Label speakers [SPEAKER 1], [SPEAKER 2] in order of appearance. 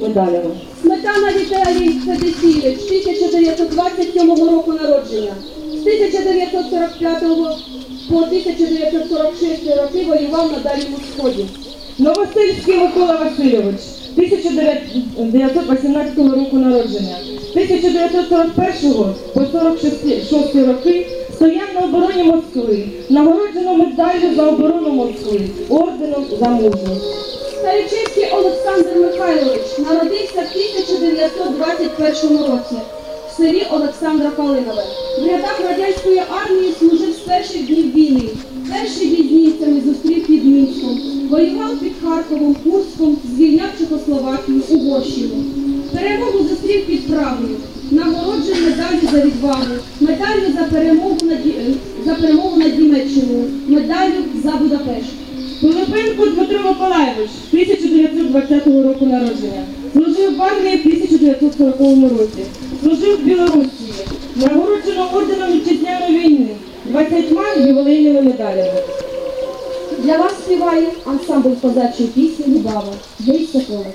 [SPEAKER 1] медалями.
[SPEAKER 2] Сметана Віталій Федосійович, 1927 року народження. З 1945 по 1946 роки воював на Дальньому Сході.
[SPEAKER 1] Новосильський Микола Васильович, 1918 року народження. 1941 по 46 роки стояв на обороні Москви, нагороджено медаллю за оборону Москви, орденом за мужність.
[SPEAKER 2] Старичевський Олександр Михайлович народився в 1921 році в селі Олександра Калинове. В рядах радянської армії служив з перших днів війни. Бій з зустрів під Мінськом. Воював під Харковом, Курском, звільняв Чехословакію, Угорщину. Перемогу зустрів під Прагою. Нагороджений медаллю за відвагу, медаллю за перемогу над, за перемогу над Німеччиною, медаллю за Будапешт.
[SPEAKER 1] Пилипенко Дмитро Миколаєвич, 1920 року народження. Служив в армії в 1940 році. Служив в Білорусі. Нагороджено орденом вітчизняної війни, 20 ювілейними медалями.
[SPEAKER 2] Для вас співає ансамбль козачої пісні Любава, Гей Сокола.